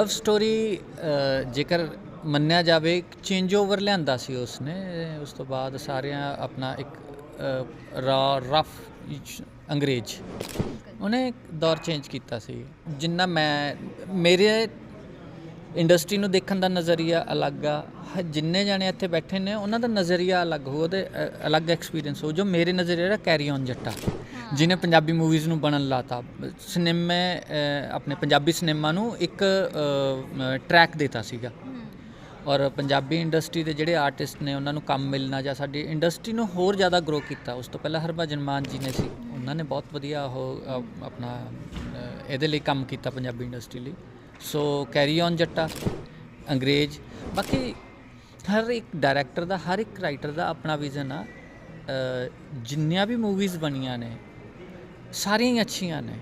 Love story ਜੇਕਰ ਮੰਨਿਆ ਜਾਵੇ ਚੇਂਜ ਓਵਰ ਲਿਆਂਦਾ ਸੀ ਉਸਨੇ, ਉਸ ਤੋਂ ਬਾਅਦ ਸਾਰਿਆਂ ਆਪਣਾ ਇੱਕ ਰਾ ਰਫ ਅੰਗਰੇਜ਼। ਉਹਨੇ ਦੌਰ ਚੇਂਜ ਕੀਤਾ ਸੀ। ਜਿੰਨਾ ਮੈਂ, ਮੇਰੇ ਇੰਡਸਟਰੀ ਨੂੰ ਦੇਖਣ ਦਾ ਨਜ਼ਰੀਆ ਅਲੱਗ ਆ। ਹ- ਜਿੰਨੇ ਜਾਣੇ ਇੱਥੇ ਬੈਠੇ ਨੇ ਉਹਨਾਂ ਦਾ ਨਜ਼ਰੀਆ ਅਲੱਗ ਹੋ ਉਹਦੇ ਅ, ਅਲੱਗ ਐਕਸਪੀਰੀਅੰਸ ਹੋ। ਜੋ ਮੇਰੇ ਨਜ਼ਰੀਆ ਦਾ ਕੈਰੀ ਔਨ ਜੱਟਾ। ਜਿਹਨੇ ਪੰਜਾਬੀ ਮੂਵੀਜ਼ ਨੂੰ ਬਣਨ ਲਾਤਾ। ਸਿਨੇਮੇ ਅ, ਆਪਣੇ ਪੰਜਾਬੀ ਸਿਨੇਮਾ ਨੂੰ ਇੱਕ ਟਰੈਕ ਦਿੱਤਾ ਸੀਗਾ। ਔਰ ਪੰਜਾਬੀ ਇੰਡਸਟਰੀ ਦੇ ਜਿਹੜੇ ਆਰਟਿਸਟ ਨੇ ਉਹਨਾਂ ਨੂੰ ਕੰਮ ਮਿਲਣਾ ਜਾਂ ਸਾਡੀ ਇੰਡਸਟਰੀ ਨੂੰ ਹੋਰ ਜ਼ਿਆਦਾ ਗਰੋ ਕੀਤਾ। ਉਸ ਤੋਂ ਪਹਿਲਾਂ ਹਰਭਜਨ ਮਾਨ ਜੀ ਨੇ ਸੀ। ਉਹਨਾਂ ਨੇ ਬਹੁਤ ਵਧੀਆ ਉਹ ਅ, ਆਪਣਾ ਅ, ਇਹਦੇ ਲਈ ਕੰਮ ਕੀਤਾ ਪੰਜਾਬੀ ਇੰਡਸਟਰੀ ਲਈ। ਸੋ ਕੈਰੀ ਔਨ ਜੱਟਾ ਅੰਗਰੇਜ਼ ਬਾਕੀ ਹਰ ਇੱਕ ਡਾਇਰੈਕਟਰ ਦਾ ਹਰ ਇੱਕ ਰਾਈਟਰ ਦਾ ਆਪਣਾ ਵਿਜ਼ਨ ਆ ਜਿੰਨੀਆਂ ਵੀ ਮੂਵੀਜ਼ ਬਣੀਆਂ ਨੇ ਸਾਰੀਆਂ ਹੀ ਅੱਛੀਆਂ ਨੇ